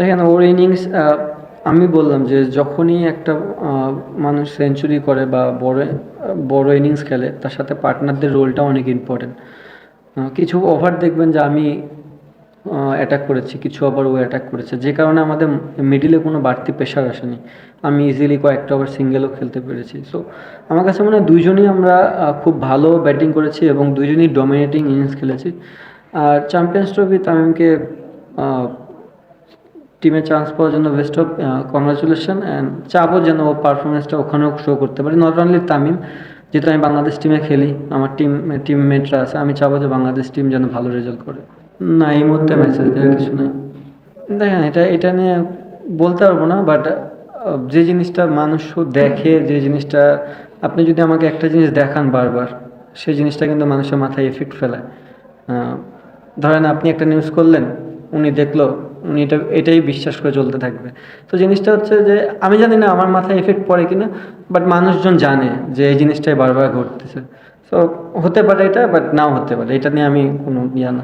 দেখেন, ওর ইনিংস আমি বললাম যে যখনই একটা মানুষ সেঞ্চুরি করে বা বড় বড় ইনিংস খেলে, তার সাথে পার্টনারদের রোলটা অনেক ইম্পর্টেন্ট কিছু ওভার দেখবেন যে আমি অ্যাটাক করেছি, কিছু ওভার ও অ্যাটাক করেছে। যে কারণে আমাদের মিডিলে কোনো বাড়তি প্রেশার আসেনি। আমি ইজিলি কয়েকটা ওভার সিঙ্গেলও খেলতে পেরেছি। সো আমার কাছে মনে হয় দুইজনই আমরা খুব ভালো ব্যাটিং করেছি এবং দুইজনই ডমিনেটিং ইনিংস খেলেছি। আর চ্যাম্পিয়ন্স ট্রফি তামিমকে টিমে চান্স পাওয়ার জন্য বেস্ট অফ কংগ্রাচুলেশন অ্যান্ড চাপও যেন ও পারফরমেন্সটা ওখানেও শো করতে পারে। নট অনলি তামিম, যেহেতু আমি বাংলাদেশ টিমে খেলি, আমার টিম টিমমেটরা আছে, আমি চাবো যে বাংলাদেশ টিম যেন ভালো রেজাল্ট করে। না, এই মুহূর্তে মেসেজ দেওয়ার কিছু নেই। দেখেন, এটা এটা নিয়ে বলতে পারব না বাট যে জিনিসটা মানুষ দেখে, যে জিনিসটা, আপনি যদি আমাকে একটা জিনিস দেখান বারবার সেই জিনিসটা কিন্তু মানুষের মাথায় এফেক্ট ফেলায়। ধরেন আপনি একটা নিউজ করলেন, উনি দেখল এটা, এটাই বিশ্বাস করে চলতে থাকবে। তো জিনিসটা হচ্ছে যে, আমি জানি না আমার মাথায় এফেক্ট পড়ে কিনা বাট মানুষজন জানে যে এই জিনিসটাই বারবার ঘটতেছে। তো হতে পারে এটা বাট নাও হতে পারে। এটা নিয়ে আমি কোনো ইয়া না।